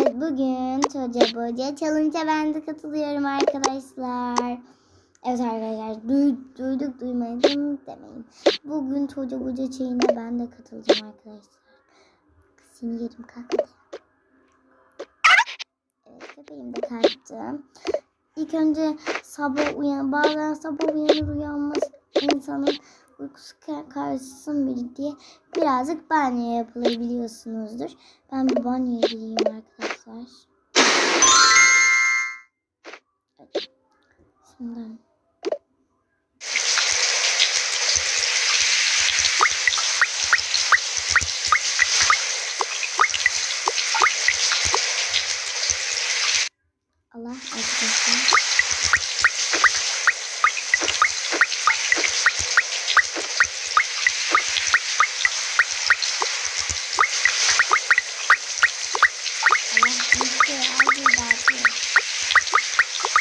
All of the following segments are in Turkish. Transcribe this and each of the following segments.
Evet bugün Çoca Boca Challenge'a ben de katılıyorum arkadaşlar. Evet arkadaşlar duy, duyduk duymadım demeyin. Bugün Çoca Boca şeyine ben de katılacağım arkadaşlar. Seni yerim kalk. Evet köpeğim de kalktı. İlk önce sabah uyan, bazen sabah uyanır uyanmaz insanın uykusu ka- karşısın biri diye birazcık banyo yapılır biliyorsunuzdur. Ben bir banyoya gireyim arkadaşlar. Evet. Şimdi Allah arkadaşlar. Allah bir şey aldı dağıtıyor.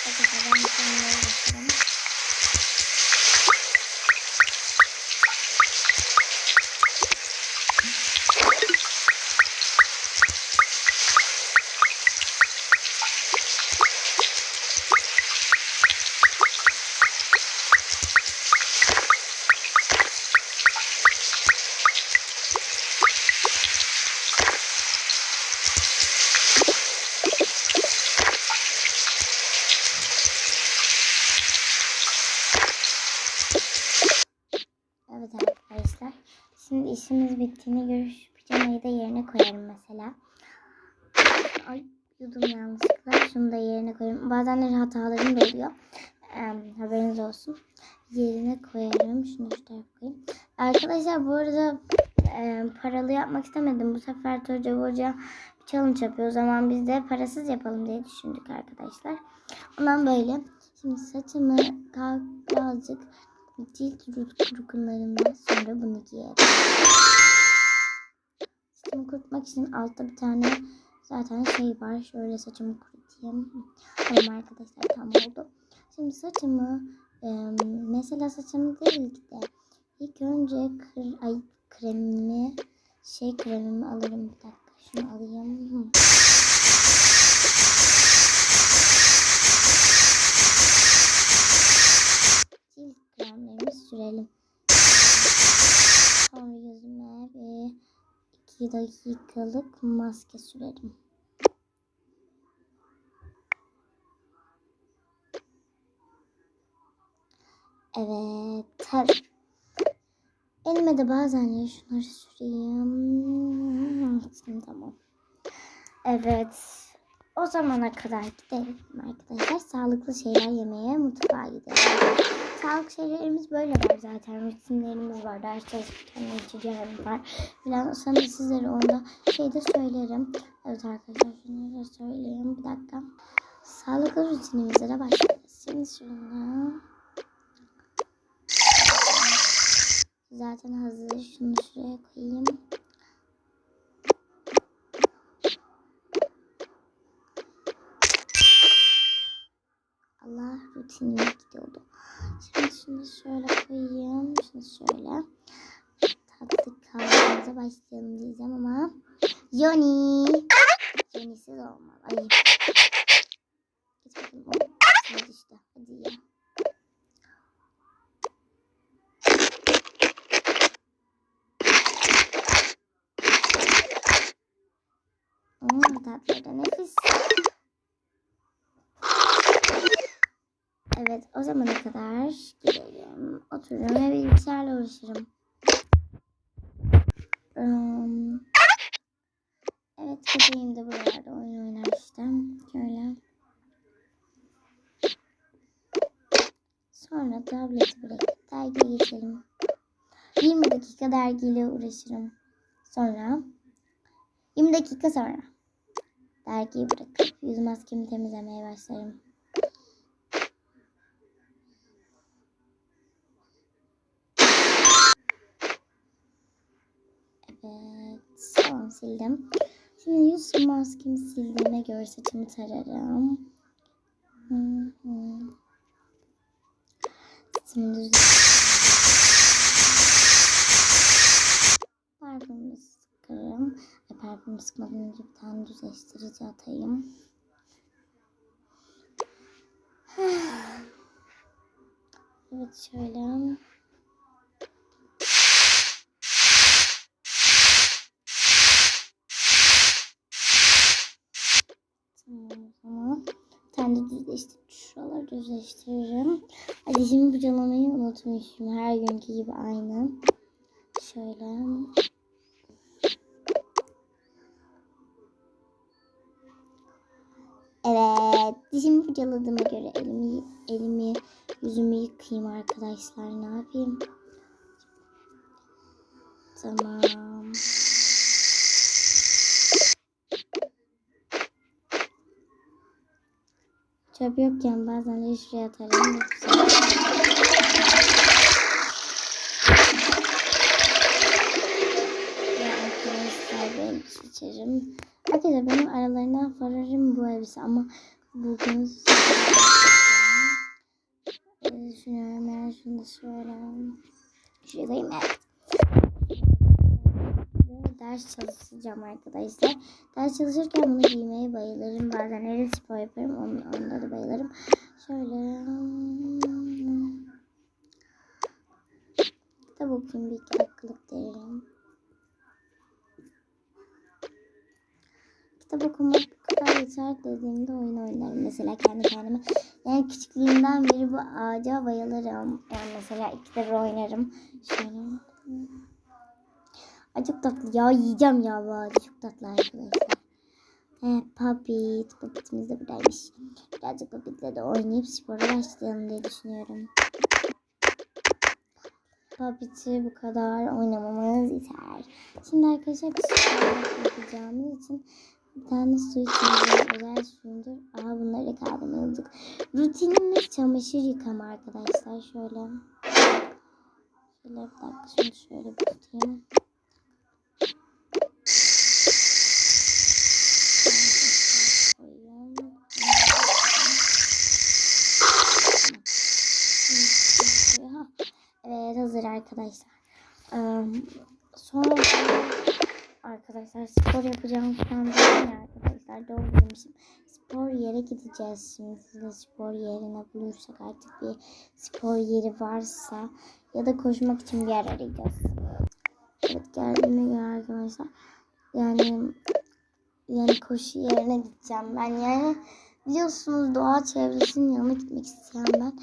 Arkadaşlar ben şunları bakıyorum. Evet arkadaşlar. Şimdi işimiz bittiğini görüş pijamayı da koyarım mesela. Ay yudum yanlışlıkla. Şunu da yerine koyarım. Bazen de hatalarım da oluyor. Ee, haberiniz olsun. Yerine koyarım. Şunu şu tarafa koyayım. Arkadaşlar bu arada e, paralı yapmak istemedim. Bu sefer Toca Boca bir challenge yapıyor. O zaman biz de parasız yapalım diye düşündük arkadaşlar. Ondan böyle. Şimdi saçımı kalk birazcık cilt rukunlarımdan sonra bunu giyerim. Saçımı kurutmak için altta bir tane zaten şey var. Şöyle saçımı kurutayım. Tamam arkadaşlar tam oldu. Şimdi saçımı e, mesela saçımı değil de ilk önce kır, ay, kremimi şey kremimi alırım bir dakika. Şunu alayım. Hı. cilt kremlerimi sürelim. 2 dakikalık maske sürerim. Evet. Ter. Elime de bazen ya şunları süreyim. Tamam. Evet. O zamana kadar gidelim arkadaşlar. Sağlıklı şeyler yemeye mutfağa gidelim. Sağlık şeylerimiz böyle var zaten. Rutinlerimiz var. Ders çalışırken içeceğim var. Falan sana sizlere onda şey de söylerim. Evet arkadaşlar şunu da söyleyeyim. Bir dakika. Sağlıklı rutinimize de başlayacağız. Şimdi şunu zaten hazır. Şunu şuraya koyayım. Allah rutinime gidiyordu. Şimdi şunu şöyle koyayım. Şunu şöyle. Tatlı kahvemize başlayalım diyeceğim ama. Yoni. Yoni'siz olmaz. Ay. Bakayım. Hop. Şimdi işte. Hadi ya. Hmm, tatlı da nefis. Evet o zamana kadar gidelim. Otururum ve bilgisayarla uğraşırım. Um, evet köpeğim de buralarda oyun oynar işte. Şöyle. Sonra tableti bırakıp dergiye geçelim. 20 dakika dergiyle uğraşırım. Sonra 20 dakika sonra dergiyi bırakıp yüz maskemi temizlemeye başlarım. Evet, tamam sildim. Şimdi yüz maskemi sildiğime göre saçımı tararım. Hı hı. Saçımı sıkarım. E, parfüm Canım sıkmadan önce bir tane düzleştirici atayım. Evet şöyle. Tamam o zaman. Bir tane de düzleştir. Hadi şimdi bıcalamayı unutmuşum. Her günkü gibi aynı. Şöyle. Evet. Dişimi fırçaladığıma göre elimi, elimi yüzümü yıkayayım arkadaşlar. Ne yapayım? Tamam. Çöp yokken bazen de şuraya atarım. Yoksa... Ve arkadaşlar ben seçerim. Arkadaşlar benim aralarından favorim bu elbise ama bugün Ee, düşünüyorum yani şunu da şöyle şuradayım evet. Ders çalışacağım arkadaşlar. Ders çalışırken bunu giymeye bayılırım. Bazen el spor yaparım. Onun, onda da bayılırım. Şöyle kitap okuyayım bir dakikalık derim. Kitap okumak bu kadar yeter dediğimde oyun oynarım. Mesela kendi kendime. Yani küçüklüğümden beri bu ağaca bayılırım. Yani mesela ikide bir oynarım. Şöyle. Çok tatlı ya yiyeceğim ya ağacı. Çok tatlı arkadaşlar. He, Puppet. Puppet'imiz de buradaymış. Birazcık Puppet'le de oynayıp spora başlayalım diye düşünüyorum. Puppet'i bu kadar oynamamız yeter. Şimdi arkadaşlar bir spor yapacağımız için bir tane su içeceğim. Özel suyumdur. Aha bunları kaldırmayı unuttuk. Rutinimiz çamaşır yıkama arkadaşlar. Şöyle. Şöyle bir dakika şimdi şöyle bir tutayım. Evet hazır arkadaşlar. Ee, sonra arkadaşlar spor yapacağım şu an değil arkadaşlar doğru demişim. Spor yere gideceğiz şimdi. Size spor yerine bulursak artık bir spor yeri varsa ya da koşmak için bir yer arayacağız. Evet geldiğime göre arkadaşlar yani yani koşu yerine gideceğim ben yani biliyorsunuz doğa çevresinin yanına gitmek isteyen ben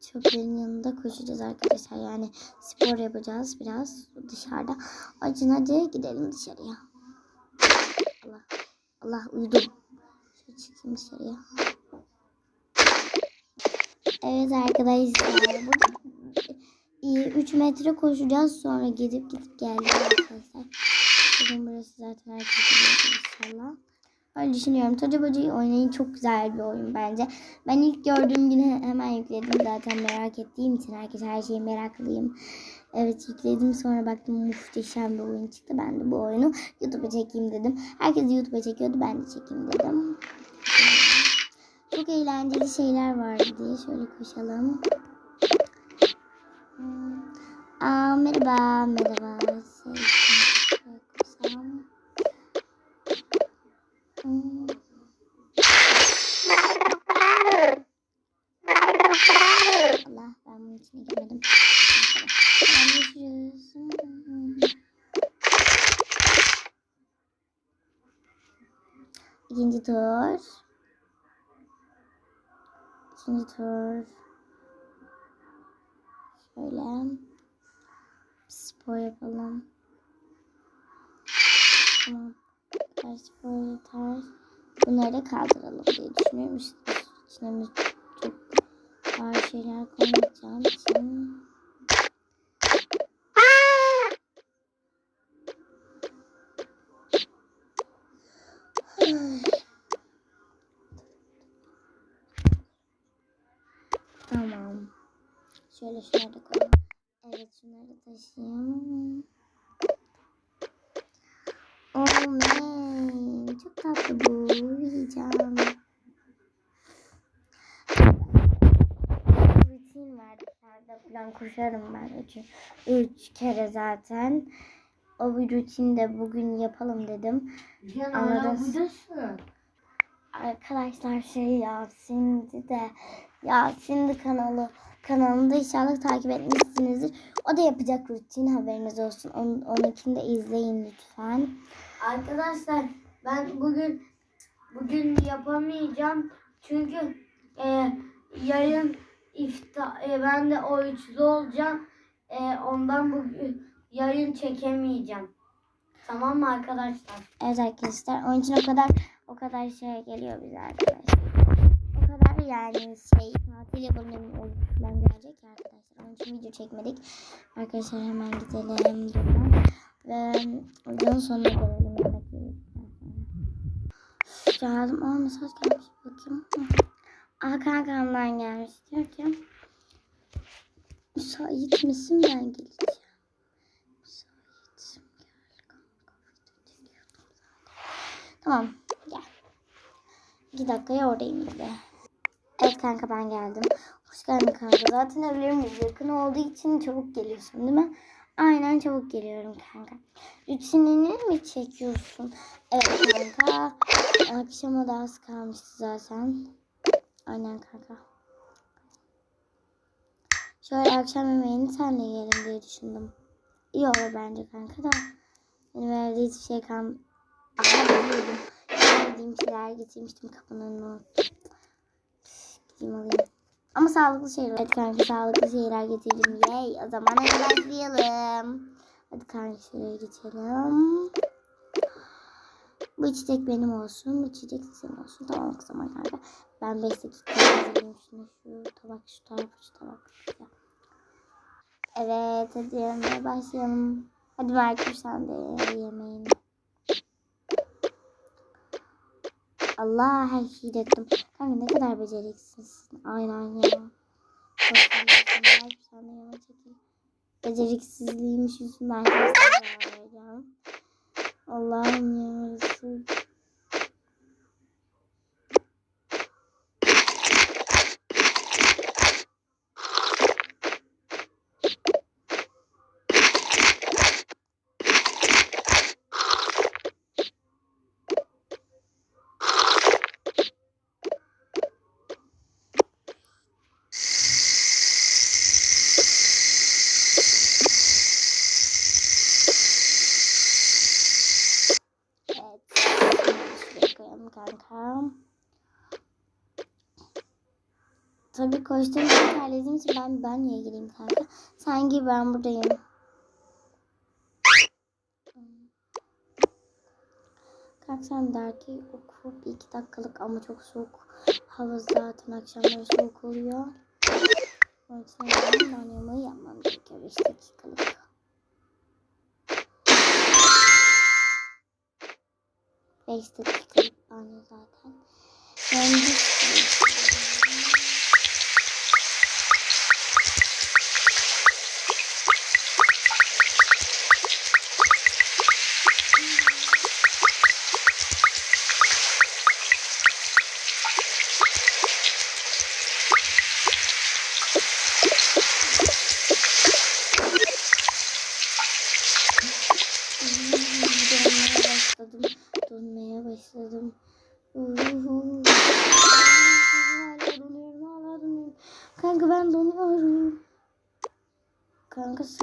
çöplerin yanında koşacağız arkadaşlar. Yani spor yapacağız biraz dışarıda. Acın hadi gidelim dışarıya. Allah Allah uyudum. Şöyle çıkayım dışarıya. Evet arkadaşlar burada 3 metre koşacağız. Sonra gidip gidip geldik arkadaşlar. Bugün burası zaten herkes biliyor inşallah. Öyle düşünüyorum. Toca oynayın. Çok güzel bir oyun bence. Ben ilk gördüğüm gün hemen yükledim. Zaten merak ettiğim için herkes her şeyi meraklıyım. Evet yükledim. Sonra baktım muhteşem bir oyun çıktı. Ben de bu oyunu YouTube'a çekeyim dedim. Herkes YouTube'a çekiyordu. Ben de çekeyim dedim. Çok eğlenceli şeyler vardı diye. Şöyle koşalım. Aa, merhaba. Merhaba. Sevgilim. Koşalım. Hmm. Allah ben bunun içine girmedim. İkinci tur. İkinci tur. Şöyle. Spor yapalım. Tamam. Kadar spor yeter. Bunları kaldıralım diye düşünüyorum. İşte içine çok ağır şeyler koymayacağım için. Tamam. Şöyle şunları da koyalım. Evet şunları da taşıyayım. Oh man. Çok tatlı bu. Yiyeceğim. Rutin var dışarıda falan koşarım ben. Üç, üç kere zaten. o bir rutini de bugün yapalım dedim. Sen Anladın. Arkadaşlar şey ya şimdi de ya şimdi kanalı kanalında inşallah takip etmişsinizdir. O da yapacak rutin haberiniz olsun. Onun, onunkini de izleyin lütfen. Arkadaşlar ben bugün bugün yapamayacağım çünkü e, yarın ifta e, ben de o üçlü olacağım. E, ondan bugün yarın çekemeyeceğim. Tamam mı arkadaşlar? Evet arkadaşlar onun için o kadar o kadar şey geliyor bize arkadaşlar. O kadar yani şey tatil yapalım dedim o falan gelecek arkadaşlar. Onun için video çekmedik. Arkadaşlar hemen gidelim buradan. Ve videonun sonuna gelelim Geldim. Aa mesaj gelmiş. Bakayım. Hı. Aa kankamdan gelmiş. Diyor ki müsait misin ben geleceğim. Müsait. Gel. Tamam gel. İki dakikaya oradayım de. Evet kanka ben geldim. Hoş geldin kanka. Zaten evlerimiz yakın olduğu için çabuk geliyorsun değil mi? Aynen çabuk geliyorum kanka. Rutinini mi çekiyorsun? Evet kanka. Akşama da az kalmıştı zaten. Aynen kanka. Şöyle akşam yemeğini senle yiyelim diye düşündüm. İyi olur bence kanka da. Benim evde hiçbir şey kalmadı. Yediğim şeyler getirmiştim kapının önüne. Gideyim alayım. Ama sağlıklı şeyler. Evet kanka sağlıklı şeyler getirdim. Yay o zaman hadi başlayalım. Hadi şuraya geçelim. Bu içecek benim olsun. Bu içecek senin olsun. Tamam zaman kanka. Ben 5 dakika hazırlayayım şunu. Şu tabak şu taraf şu tabak. Evet hadi yemeğe başlayalım. Hadi Merkür sen de ye yemeğini. Allah her şeyi döktüm. Kanka ne kadar beceriksizsin. Aynen ya. Merkür sen de yana çekil. Beceriksizliğimiz yüzünden vereceğim. Allah'ım ya Resul. Evet. Şuraya koyalım kankam. İçin terlediğim için ben banyoya gireyim kanka. Sen gir ben buradayım. Kanka sen dergi oku. Bir iki dakikalık ama çok soğuk. Hava zaten akşamları soğuk oluyor. Onun için ben banyomu yapmam gerekiyor. Beş dakikalık. Beş dakikalık banyo zaten. Ben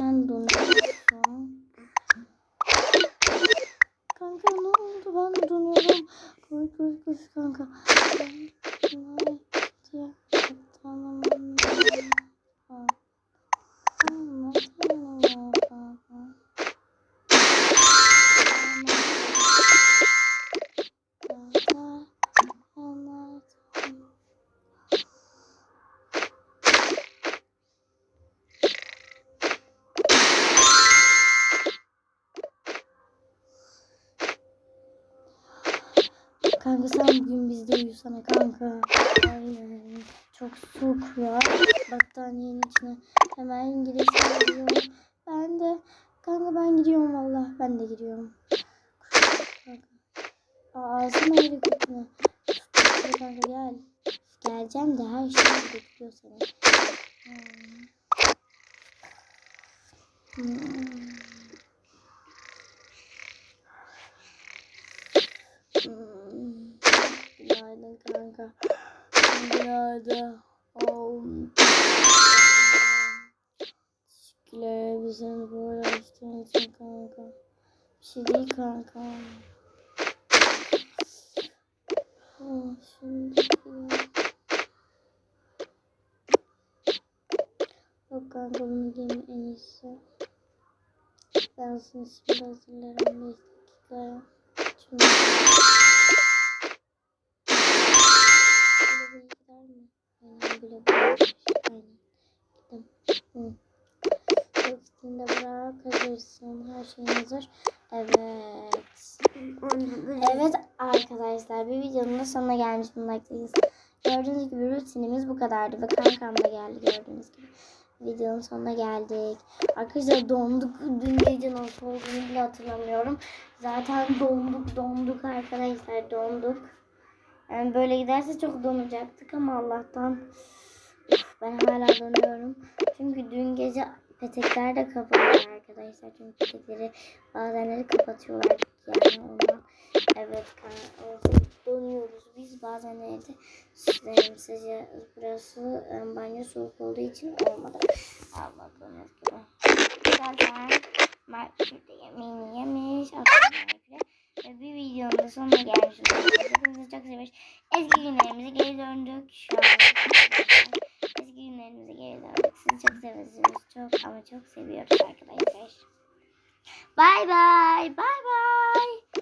Kanka sen donuyorsun. Kanka ne oldu? Ben donuyorum. Koş koş koş kanka. Hemen İngilizce gidiyorum. Ben de kanka ben gidiyorum valla. Ben de gidiyorum. Ağzıma yeri kutuna. Kanka gel. Geleceğim de her şeyi bekliyor seni. Hmm. Hmm. Hmm. Günaydın kanka. Günaydın. Oh. Teşekkürler. Bizden bu arada için kanka. Bir şey değil kanka. Ha, şimdi Yok kanka bunu giyim en iyisi. Ben sizin şimdi hazırlarım 5 dakikaya. Şimdi... Bile bir gider mi? Aynen bile bir gider. Aynen. Gittim. Hı. De bırak hazırsın. Her şeyin hazır. Evet. Evet arkadaşlar bir videonun da sonuna gelmiş bulunmaktayız. Gördüğünüz gibi rutinimiz bu kadardı ve kankam da geldi gördüğünüz gibi. Videonun sonuna geldik. Arkadaşlar donduk. Dün gece nasıl olduğunu bile hatırlamıyorum. Zaten donduk donduk arkadaşlar donduk. Yani böyle giderse çok donacaktık ama Allah'tan ben hala donuyorum. Çünkü dün gece petekler de kapanıyor arkadaşlar. Çünkü petekleri bazenleri kapatıyorlar yani ondan. Evet orada donuyoruz biz bazenleri de sıcak burası ıı, banyo soğuk olduğu için olmadı. Almadığımız gibi. Zaten Mark burada yemeğini yemiş. Aklına ve bir videonun da sonuna gelmiş. Hepinizi çok seviyoruz. Eski günlerimize geri döndük. Şu an Düğünlerimize geri döndük. Sizi çok seviyoruz. Çok ama çok seviyoruz arkadaşlar. Bay bay. Bay bay.